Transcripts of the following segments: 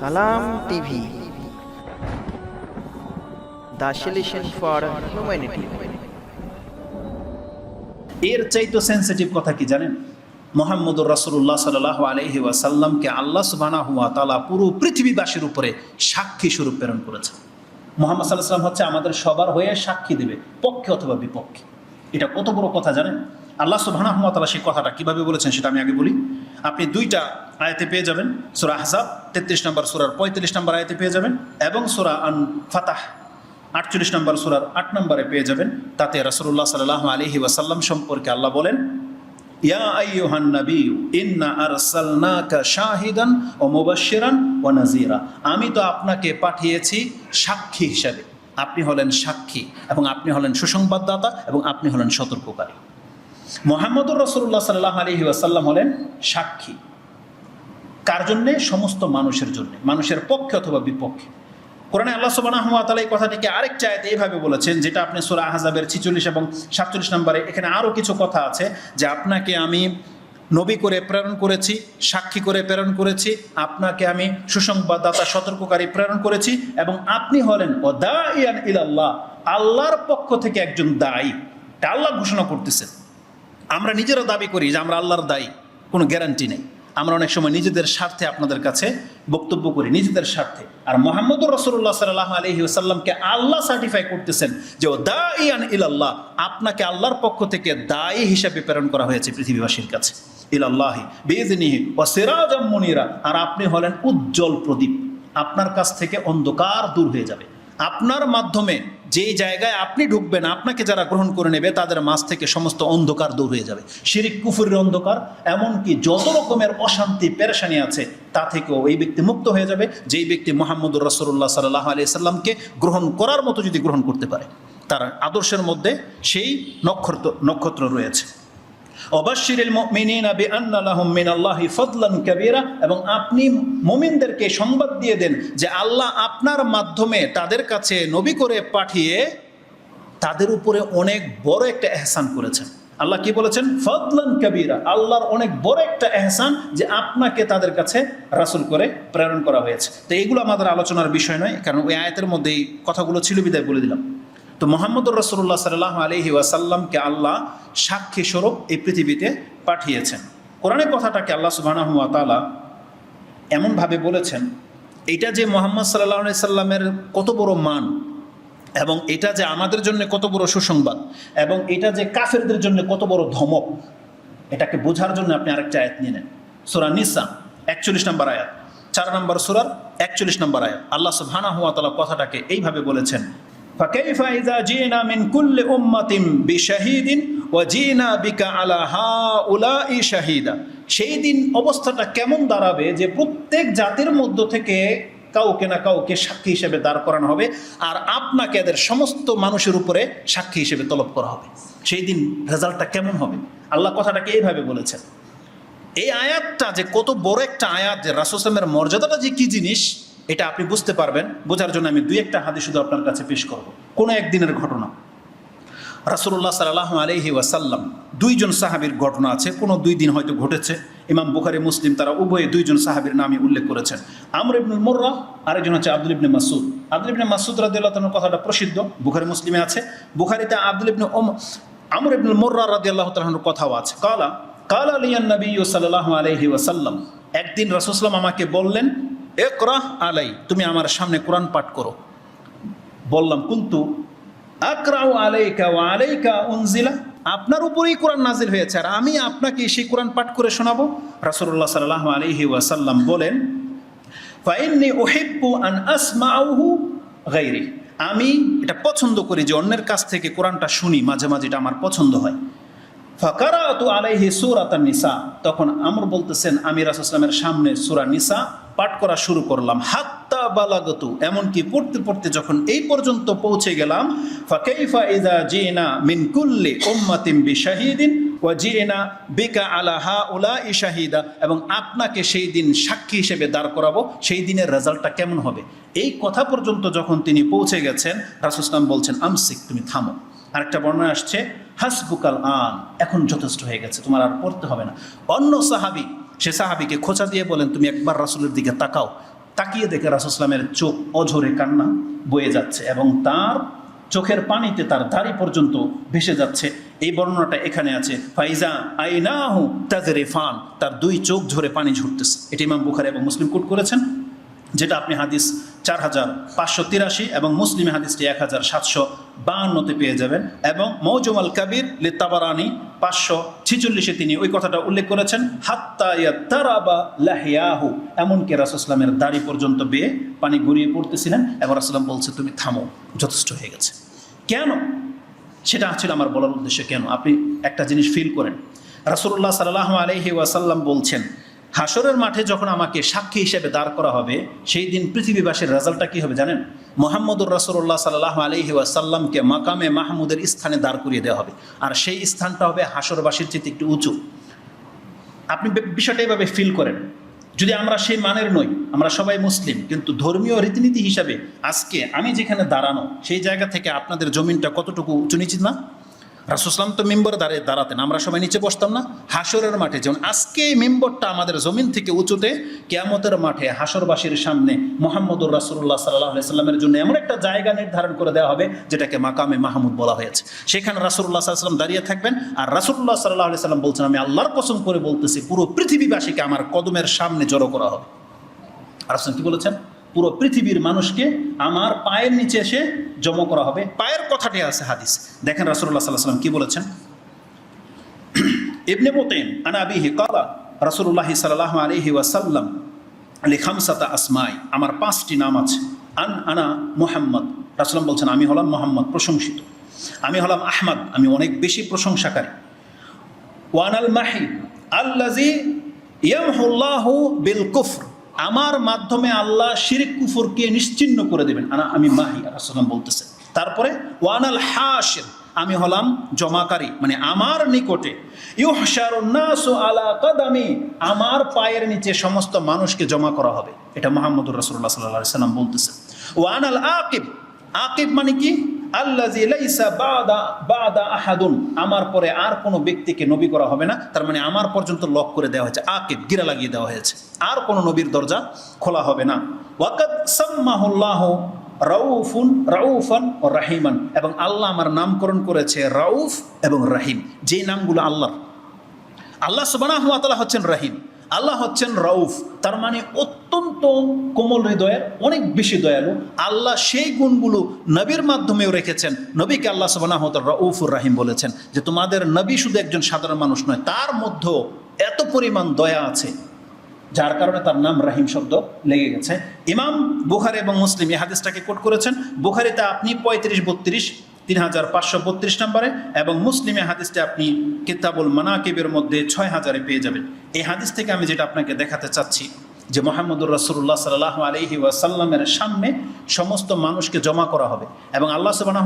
সালাম TV. For humanity. এর চাইতো সেন্সিটিভ কথা কি জানেন? মোহাম্মদুর রাসুল্লাহ সাল্লাহ আলহি ওয়াসাল্লামকে আল্লাহ সুবানা হুয়া তালা পুরো পৃথিবীবাসীর উপরে সাক্ষী স্বরূপ প্রেরণ করেছেন। মোহাম্মদ সাল্লাহ সাল্লাম হচ্ছে আমাদের সবার হয়ে সাক্ষী দেবে, পক্ষে অথবা বিপক্ষে। এটা কত বড় কথা জানেন? আল্লাহ সুবাহ তালা সেই কথাটা কীভাবে বলেছেন সেটা আমি আগে বলি। আপনি দুইটা আয়াতে পেয়ে যাবেন, সুরা হাসাব তেত্রিশ নম্বর সুরার পঁয়ত্রিশ নম্বর আয়াতে পেয়ে যাবেন এবং সুরা আন ফাতাহ আটচল্লিশ নম্বর সুরার আট নম্বরে পেয়ে যাবেন। তাতে রসুল্লাহ সাল্লাহ আলহি ওয়াসাল্লাম সম্পর্কে আল্লাহ বলেন, ইয়া নবী ও ওয়া নাযীরা। আমি তো আপনাকে পাঠিয়েছি সাক্ষী হিসাবে। আপনি হলেন সাক্ষী এবং আপনি হলেন সুসংবাদদাতা এবং আপনি হলেন সতর্ককারী। মোহাম্মদুর রসুল্লাহ সাল্লাহ আলহি ওয়াসাল্লাম হলেন সাক্ষী। কার জন্যে? সমস্ত মানুষের জন্য। মানুষের পক্ষে অথবা বিপক্ষে। কোরআনে আল্লাহ সুবাহ তালা এই কথাটিকে আরেক চায়তে এইভাবে বলেছেন, যেটা আপনি সুরা আহজাবের ছিচল্লিশ এবং সাতচল্লিশ নম্বরে এখানে আরও কিছু কথা আছে যে আপনাকে আমি নবী করে প্রেরণ করেছি, সাক্ষী করে প্রেরণ করেছি, আপনাকে আমি সুসংবাদদাতা, সতর্ককারী প্রেরণ করেছি এবং আপনি হলেন ও দা ইয়ান ইলাল্লাহ, আল্লাহর পক্ষ থেকে একজন দায়ী। আল্লাহ ঘোষণা করতেছেন। আমরা নিজেরা দাবি করি যে আমরা আল্লাহর দায়ী, কোনো গ্যারান্টি নেই। আমরা অনেক সময় নিজেদের স্বার্থে আপনাদের কাছে বক্তব্য করি, নিজেদের স্বার্থে। আর মোহাম্মদুর রসুল্লাহ সাল্লাহ আলহি আসাল্লামকে আল্লাহ সার্টিফাই করতেছেন যে ও দা ইয়ান ইলাল্লাহ, আপনাকে আল্লাহর পক্ষ থেকে দায়ী হিসাবে প্রেরণ করা হয়েছে পৃথিবীবাসীর কাছে। ইলাল্লাহি বেজনিহি ও সিরাজাম মুনিরা। আর আপনি হলেন উজ্জ্বল প্রদীপ। আপনার কাছ থেকে অন্ধকার দূর হয়ে যাবে। আপনার মাধ্যমে যেই জায়গায় আপনি ঢুকবেন, আপনাকে যারা গ্রহণ করে নেবে, তাদের মাছ থেকে সমস্ত অন্ধকার দূর হয়ে যাবে। শিরিক, কুফুরের অন্ধকার, এমনকি যত রকমের অশান্তি, পেরেশানি আছে, তা থেকেও এই ব্যক্তি মুক্ত হয়ে যাবে, যেই ব্যক্তি মোহাম্মদুর রসুল্লাহ সাল্লাহ আলি সাল্লামকে গ্রহণ করার মতো যদি গ্রহণ করতে পারে। তার আদর্শের মধ্যে সেই নক্ষত্র নক্ষত্র রয়েছে। অবাশিরিল মুমিনিনা বিআন্না লাহুম মিনাল্লাহি ফাদলান কাবীরা, এবং আপনি মুমিনদেরকে সংবাদ দিয়ে দেন যে আল্লাহ আপনার মাধ্যমে তাদের কাছে নবী করে পাঠিয়ে তাদের উপরে অনেক বড় একটা এহসান করেছেন। আল্লাহ কি বলেছেন? ফদলান কবিরা, আল্লাহর অনেক বড় একটা এহসান যে আপনাকে তাদের কাছে রাসুল করে প্রেরণ করা হয়েছে। তো এগুলো আমাদের আলোচনার বিষয় নয়, কারণ ওই আয়াতের মধ্যে এই কথাগুলো ছিল, বিদায় বলে দিলাম। তো মোহাম্মদুর রসুল্লাহ সাল্লাহ আলহি ওয়াসাল্লামকে আল্লাহ সাক্ষী স্বরূপ এই পৃথিবীতে পাঠিয়েছেন কোরআনের কথাটাকে আল্লাহ সুবাহ তালা এমনভাবে বলেছেন এটা যে মোহাম্মদ সাল্লাহ সাল্লামের কত বড় মান এবং এটা যে আমাদের জন্য কত বড় সুসংবাদ এবং এটা যে কাফেরদের জন্য কত বড় ধমক এটাকে বোঝার জন্য আপনি আরেকটা আয়াত নিয়ে নেন সুরা নিসা একচল্লিশ নম্বর আয়াত চার নম্বর সুরার একচল্লিশ নম্বর আয়াত আল্লাহ সুবহানাহু ওয়া তাআলা কথাটাকে এইভাবে বলেছেন فكيف إذا جئنا من كل أمة بشهيد ওয়াজিনা বিকা আলা হা উলা ই শাহিদা। সেই দিন অবস্থাটা কেমন দাঁড়াবে যে প্রত্যেক জাতির মধ্য থেকে কাউকে না কাউকে সাক্ষী হিসেবে দাঁড় করানো হবে আর আপনাকে এদের সমস্ত মানুষের উপরে সাক্ষী হিসেবে তলব করা হবে। সেই দিন রেজাল্টটা কেমন হবে? আল্লাহ কথাটাকে এইভাবে বলেছেন। এই আয়াতটা যে কত বড় একটা আয়াত যে রাসোসেমের মর্যাদাটা যে কি জিনিস, এটা আপনি বুঝতে পারবেন। বোঝার জন্য আমি দুই একটা হাদিস শুধু আপনার কাছে পেশ করব। কোনো একদিনের ঘটনা। রাসুল্লাহ সাল্লাহ আলহি ওয়াসাল্লাম দুইজন সাহাবির ঘটনা আছে, কোনো দুই দিন হয়তো ঘটেছে। ইমাম বুখারি, মুসলিম, তারা উভয়ে দুইজন সাহাবির নামই উল্লেখ করেছেন। আমর ইবনুল মোর্রা, আরেকজন হচ্ছে আব্দুল ইবনে মাসুদ আব্দুল ইবনে মাসুদ রাদিয়াল্লাহু তাআলার কথাটা প্রসিদ্ধ, বুখারি, মুসলিমে আছে। বুখারিতে আব্দুল ইবনে ওম আমর ইবনুল মোর্রা রাদিয়াল্লাহু তাআলার কথাও আছে। কালা কালা আলিয়ান নবী সাল্লাল্লাহু আলাইহি ওয়াসাল্লাম, একদিন রাসূলুল্লাহ আমাকে বললেন একরাহ আলাই, তুমি আমার সামনে কোরআন পাঠ করো। বললাম কুন্তু আপনার উপরেই কোরআন নাজিল হয়েছে আর আমি আপনাকে সেই কোরআন পাঠ করে শোনাবো। রাসূলুল্লাহ সাল্লাল্লাহু আলাইহি ওয়াসাল্লাম বলেন আন আমি এটা পছন্দ করি যে অন্যের কাছ থেকে কোরআনটা শুনি, মাঝে মাঝে এটা আমার পছন্দ হয়। ফাকারাতু আলাইহি সূরাতান নিসা। তখন আমর বলতেছেন, আমি রাসূলের সামনে সূরা নিসা পাঠ করা শুরু করলাম। হাত্তা বালাগতু এমনকি পড়তে পড়তে যখন এই পর্যন্ত পৌঁছে গেলাম, ফাকাইফা ইযা জিনা মিন কুল্লি উম্মাতিন বিশাহিদিন, ওয়া জিনা বিকা আলা হাউলাই শাহিদা, এবং আপনাকে সেই দিন সাক্ষী হিসেবে দাঁড় করাবো, সেই দিনের রেজাল্টটা কেমন হবে? এই কথা পর্যন্ত যখন তিনি পৌঁছে গেছেন রাসুসলাম বলছেন, আমসিক, তুমি থামো। আরেকটা বর্ণনা আসছে, হাসবুকাল আন, এখন যথেষ্ট হয়ে গেছে, তোমার আর পড়তে হবে না। অন্য সাহাবি, সে সাহাবিকে খোঁচা দিয়ে বলেন, তুমি একবার রাসুলের দিকে তাকাও। তাকিয়ে দেখে রাসুসলামের চোখ অঝরে কান্না বয়ে যাচ্ছে এবং তার চোখের পানিতে তার দাড়ি পর্যন্ত ভেসে যাচ্ছে। এই বর্ণনাটা এখানে আছে, ফাইজা আইনাহু তাজরে ফান তার দুই চোখ ঝরে পানি ঝরতেছে। এটি ইমাম বুখারি এবং মুসলিম কোট করেছেন, যেটা আপনি হাদিস চার হাজার পাঁচশো তিরাশি এবং মুসলিম হাদিসটি এক হাজার সাতশো বাহান্নতে পেয়ে যাবেন। এবং মৌজুম আল কাবির লিতাবারানি পাঁচশো ছিচল্লিশে তিনি ওই কথাটা উল্লেখ করেছেন, হাত্তা তারাবা লাহিয়াহু। এমনকি রাসুসলামের দাড়ি পর্যন্ত বেয়ে পানি গড়িয়ে পড়তেছিলেন। এবং রাসুলাম বলছে, তুমি থামো, যথেষ্ট হয়ে গেছে। কেন? সেটা ছিল আমার বলার উদ্দেশ্য। কেন? আপনি একটা জিনিস ফিল করেন। রাসুল্লাহ সাল্লাহ আলহি ওয়াসাল্লাম বলছেন হাসরের মাঠে যখন আমাকে সাক্ষী হিসেবে দাঁড় করা হবে, সেই দিন পৃথিবীবাসীর রেজাল্টটা কী হবে জানেন? মোহাম্মদুর রাসুল্লাহ সাল্লাহ আলহি ওয়াসাল্লামকে মাকামে মাহমুদের স্থানে দাঁড় করিয়ে দেওয়া হবে। আর সেই স্থানটা হবে হাসরবাসীর চেয়ে একটু উঁচু। আপনি বিষয়টা এভাবে ফিল করেন। যদি আমরা সেই মানের নই, আমরা সবাই মুসলিম, কিন্তু ধর্মীয় রীতিনীতি হিসাবে আজকে আমি যেখানে দাঁড়ানো, সেই জায়গা থেকে আপনাদের জমিনটা কতটুকু উঁচু নিচু না? রাসুসলাম তো মেম্বর দাঁড়িয়ে দাঁড়াতেন। আমরা সবাই নিচে বসতাম না? হাসরের মাঠে। যেমন আজকে এই মেম্বরটা আমাদের জমিন থেকে উঁচুতে কেয়ামতের মাঠে হাসরবাসীর সামনে মোহাম্মদুর রাসুল্লাহ সাল্লাহ সাল্লামের জন্য এমন একটা জায়গা নির্ধারণ করে দেওয়া হবে, যেটাকে মাকামে মাহমুদ বলা হয়েছে। সেখানে রাসুল্লাহ সাল্লাম দাঁড়িয়ে থাকবেন আর রাসুল্লাহ সাল্লাহ সাল্লাম বলছেন, আমি আল্লাহর কসম করে বলতেছি, পুরো পৃথিবীবাসীকে আমার কদমের সামনে জড়ো করা হবে। আর কি বলেছেন? পুরো পৃথিবীর মানুষকে আমার পায়ের নিচে এসে জমা করা হবে। পায়ের কথাটি আছে হাদিস। দেখেন রাসূলুল্লাহ সাল্লাল্লাহু আলাইহি সাল্লাম কি বলেছেন? ইবনে মুতাইম আনা আবিহি ক্বালা রাসূলুল্লাহ সাল্লাল্লাহু আলাইহি ওয়াসাল্লাম লি খামসাতা আসমাই আমার পাঁচটি নাম আছে। আন আনা মুহাম্মদ। রাসূলুল্লাহ বলছেন আমি হলাম মোহাম্মদ প্রশংসিত। আমি হলাম আহমদ আমি অনেক বেশি প্রশংসাকারী। ওয়ানাল মাহি আল্লাজি ইয়ামহুল্লাহু বিল কুফর। আমার মাধ্যমে আল্লাহ শিরিক কুফরকে নিশ্চিন্ন করে দেবেন। আমি মাহি রাসূলুল্লাহ বলতেছে। তারপরে, ওয়ানাল হাশির, আমি হলাম জমাকারী মানে আমার নিকটে। আমার পায়ের নিচে সমস্ত মানুষকে জমা করা হবে। এটা মুহাম্মদুর সাল্লাল্লাহু সাল্লাম বলতেছে। ওয়ানাল আকিব আকিব মানে কি? আমার পরে আর কোনো ব্যক্তিকে নবী করা হবে না। তার মানে আমার পর্যন্ত লক করে দেওয়া হয়েছে। আকে, গিরা লাগিয়ে দেওয়া হয়েছে। আর কোনো নবীর দরজা খোলা হবে না। ওয়াকাদ সাম্মাহুল্লাহ রাউফুন, রাউফান ও রাহিমান। এবং আল্লাহ আমার নামকরণ করেছে রাউফ এবং রাহিম। যে নামগুলো আল্লাহর। আল্লাহ সুবানাহ তাআলা হচ্ছেন রাহিম। আল্লাহ হচ্ছেন রউফ। তার মানে অত্যন্ত কোমল হৃদয়ের, অনেক বেশি দয়ালু। আল্লাহ সেই গুণগুলো নবীর মাধ্যমেও রেখেছেন। নবীকে আল্লাহ সুবানাহ রউফুর রাহিম বলেছেন যে তোমাদের নবী শুধু একজন সাধারণ মানুষ নয়, তার মধ্যেও এত পরিমাণ দয়া আছে, যার কারণে তার নাম রাহিম শব্দ লেগে গেছে। ইমাম বুখারি এবং মুসলিম এই হাদিসটাকে কোট করেছেন। বুখারিতে আপনি পঁয়ত্রিশ, বত্রিশ তিন হাজার পাঁচশো বত্রিশ নম্বরে এবং মুসলিমে হাদিসটা আপনি কিতাবুল মানাকিবের মধ্যে ছয় হাজারে পেয়ে যাবেন। এই হাদিস থেকে আমি যেটা আপনাকে দেখাতে চাচ্ছি, যে মোহাম্মদুর রাসুল্লাহ সাল্লাহ আলহি ওয়াসাল্লামের সামনে সমস্ত মানুষকে জমা করা হবে। এবং আল্লাহ সুবাহ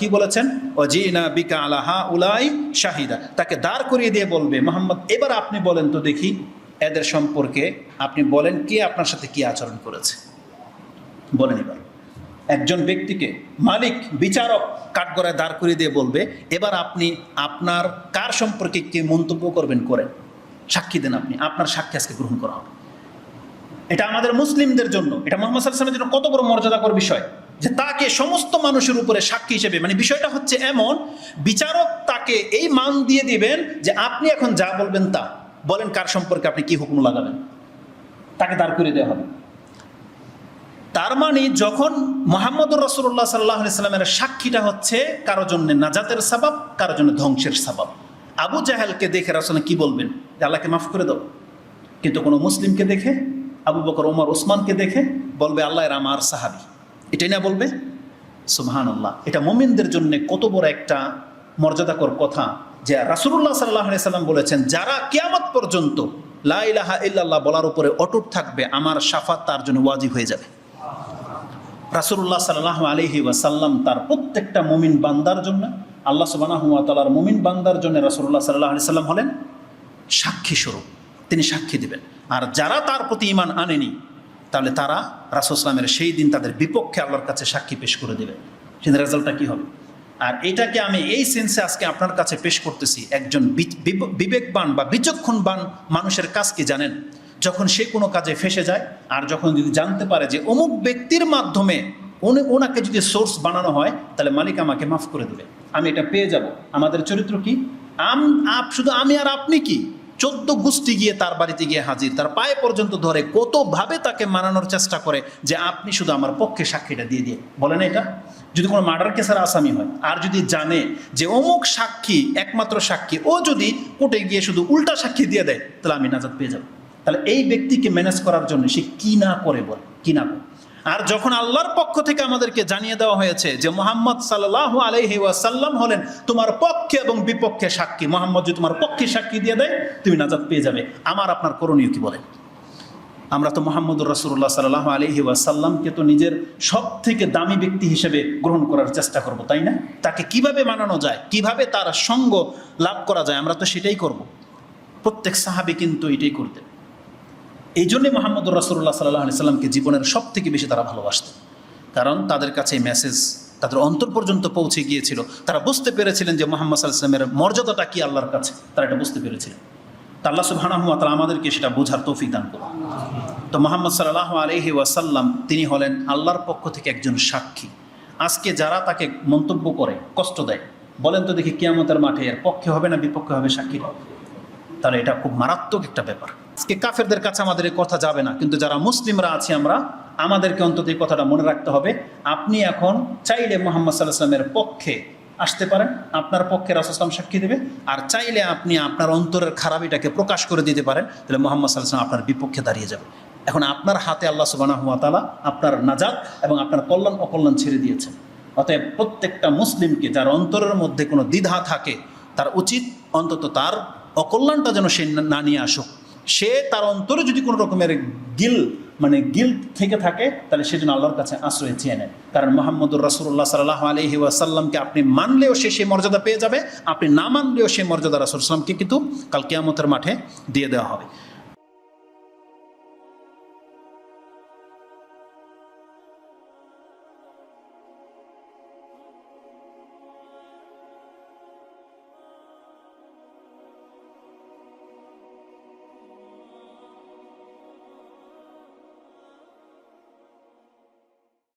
কি বলেছেন? ও জিনা বিকা আলাহা উলাই শাহিদা। তাকে দাঁড় করিয়ে দিয়ে বলবে, মোহাম্মদ, এবার আপনি বলেন তো দেখি, এদের সম্পর্কে আপনি বলেন কে আপনার সাথে কি আচরণ করেছে? বলেন এবার। একজন ব্যক্তিকে মালিক, বিচারক কাঠগড়ায় দাঁড় করিয়ে দিয়ে বলবে, এবার আপনি আপনার কার সম্পর্কে কি মন্তব্য করবেন করেন সাক্ষী দেন আপনি। আপনার সাক্ষী আজকে গ্রহণ করা হবে। এটা আমাদের মুসলিমদের জন্য, এটা মোহাম্মদ সাল্লামের জন্য কত বড় মর্যাদাকর বিষয় যে তাকে সমস্ত মানুষের উপরে সাক্ষী হিসেবে মানে বিষয়টা হচ্ছে এমন, বিচারক তাকে এই মান দিয়ে দিবেন যে আপনি এখন যা বলবেন তা, বলেন কার সম্পর্কে আপনি কি হুকুম লাগাবেন। তাকে দাঁড় করে দেওয়া হবে। তার মানে যখন মোহাম্মদুর রসুল্লাহ সাল্লাহ সাক্ষীটা হচ্ছে, কারও জন্য নাজাতের সাবাব, কারও জন্য ধ্বংসের সাবাব। আবু জাহেলকে দেখে রাসুল কি বলবেন? আল্লাহকে মাফ করে দাও। কিন্তু কোনো মুসলিমকে দেখে, আবু বকর ওমর ওসমানকে দেখে বলবে, আল্লাহ এর আমার সাহাবি। এটাই না বলবে? সুবহান আল্লাহ এটা মোমিনদের জন্য কত বড় একটা মর্যাদাকর কথা যে রাসুল্লাহ সাল্লাহ সাল্লাম বলেছেন, যারা কিয়ামত পর্যন্ত লা ইলাহা ইল্লাল্লাহ বলার উপরে অটুট থাকবে, আমার সাফাত তার জন্য ওয়াজিব হয়ে যাবে। রাসুল্লাহ সাল্লাহ আলহি ওয়াসাল্লাম তার প্রত্যেকটা মুমিন বান্দার জন্য, আল্লাহ সুবানাহ তালার মুমিন বান্দার জন্য রাসুল্লাহ সাল্লাহ আলি সাল্লাম হলেন সাক্ষী স্বরূপ। তিনি সাক্ষী দেবেন। আর যারা তার প্রতি ইমান আনেনি, তাহলে তারা রাসুসলামের সেই দিন তাদের বিপক্ষে আল্লাহর কাছে সাক্ষী পেশ করে দেবে সেদিন রেজাল্টটা কী হবে? আর এটাকে আমি এই সেন্সে আজকে আপনার কাছে পেশ করতেছি, একজন বিবেকবান বা বিচক্ষণবান মানুষের কাজ কি জানেন? যখন সে কোনো কাজে ফেসে যায়, আর যখন যদি জানতে পারে যে অমুক ব্যক্তির মাধ্যমে উনি ওনাকে যদি সোর্স বানানো হয়, তাহলে মালিক আমাকে মাফ করে দেবে। আমি এটা পেয়ে যাব। আমাদের চরিত্র কি? আম, আপ, শুধু আমি আর আপনি কি? চোদ্দ গোষ্ঠী গিয়ে তার বাড়িতে গিয়ে হাজির। তার পায়ে পর্যন্ত ধরে কতভাবে তাকে মানানোর চেষ্টা করে যে আপনি শুধু আমার পক্ষে সাক্ষীটা দিয়ে দিয়ে। বলেন এটা? যদি কোনো মার্ডার কেসের আসামি হয়, আর যদি জানে যে অমুক সাক্ষী, একমাত্র সাক্ষী, ও যদি কোর্টে গিয়ে শুধু উল্টা সাক্ষী দিয়ে দেয়, তাহলে আমি নাজাদ পেয়ে যাব। তাহলে এই ব্যক্তিকে ম্যানেজ করার জন্য সে কি না করে বলে, কি না করে? আর যখন আল্লাহর পক্ষ থেকে আমাদেরকে জানিয়ে দেওয়া হয়েছে যে মোহাম্মদ সাল্লাহ আলহি ওয়াসাল্লাম হলেন তোমার পক্ষে এবং বিপক্ষে সাক্ষী, মোহাম্মদ যদি তোমার পক্ষে সাক্ষী দিয়ে দেয়, তুমি নাজাদ পেয়ে যাবে। আমার আপনার করণীয় কি বলেন? আমরা তো মোহাম্মদুর রাসুল্লাহ সাল্লাহ আলহি ওয়াসাল্লামকে তো নিজের সব থেকে দামি ব্যক্তি হিসেবে গ্রহণ করার চেষ্টা করব, তাই না? তাকে কীভাবে মানানো যায়, কীভাবে তার সঙ্গ লাভ করা যায়, আমরা তো সেটাই করব। প্রত্যেক সাহাবি কিন্তু এটাই করতেন। এই জন্যে মোহাম্মদুর রাসুল্লাহ সাল্লাহ আলি সাল্লামকে জীবনের সব থেকে বেশি তারা ভালোবাসতেন। কারণ তাদের কাছে মেসেজ তাদের অন্তর পর্যন্ত পৌঁছে গিয়েছিল। তারা বুঝতে পেরেছিলেন যে মোহাম্মদ সাল্লামের মর্যাদাটা কি আল্লাহর কাছে, তারা এটা বুঝতে পেরেছিলেন। তা আল্লাহ সুবাহানহমা তালা আমাদেরকে সেটা বোঝার তৌফিক দান করুন। তো মোহাম্মদ সাল্লাহ আলহি ওয়াসাল্লাম, তিনি হলেন আল্লাহর পক্ষ থেকে একজন সাক্ষী। আজকে যারা তাকে মন্তব্য করে, কষ্ট দেয়, বলেন তো দেখি কিয়ামতের মাঠে এর পক্ষে হবে না বিপক্ষে হবে সাক্ষীরা? তাহলে এটা খুব মারাত্মক একটা ব্যাপার। আজকে কাফেরদের কাছে আমাদের এই কথা যাবে না, কিন্তু যারা মুসলিমরা আছি আমরা, আমাদেরকে অন্তত এই কথাটা মনে রাখতে হবে। আপনি এখন চাইলে মোহাম্মদ সাল্লাহ সাল্লামের পক্ষে আসতে পারেন, আপনার পক্ষে রাসুসলাম সাক্ষী দেবে, আর চাইলে আপনি আপনার অন্তরের খারাপিটাকে প্রকাশ করে দিতে পারেন, তাহলে মোহাম্মদ সাল্লাহ সাল্লাম আপনার বিপক্ষে দাঁড়িয়ে যাবে। এখন আপনার হাতে আল্লাহ তালা আপনার নাজাদ এবং আপনার কল্যাণ অকল্যাণ ছেড়ে দিয়েছেন। অতএব প্রত্যেকটা মুসলিমকে যার অন্তরের মধ্যে কোনো দ্বিধা থাকে, তার উচিত অন্তত তার অকল্যাণটা যেন সে না নিয়ে আসুক। সে তার অন্তরে যদি কোনো রকমের গিল মানে গিল থেকে থাকে, তাহলে সে যেন আল্লাহর কাছে আশ্রয় চেয়ে নেয়। কারণ মোহাম্মদুর রাসুল্লাহ সাল্লাহ আলহি ওয়াসাল্লামকে আপনি মানলেও সে সেই মর্যাদা পেয়ে যাবে, আপনি না মানলেও সেই মর্যাদা রাসুল রাসুলামকে কিন্তু কাল কেয়ামতের মাঠে দিয়ে দেওয়া হবে।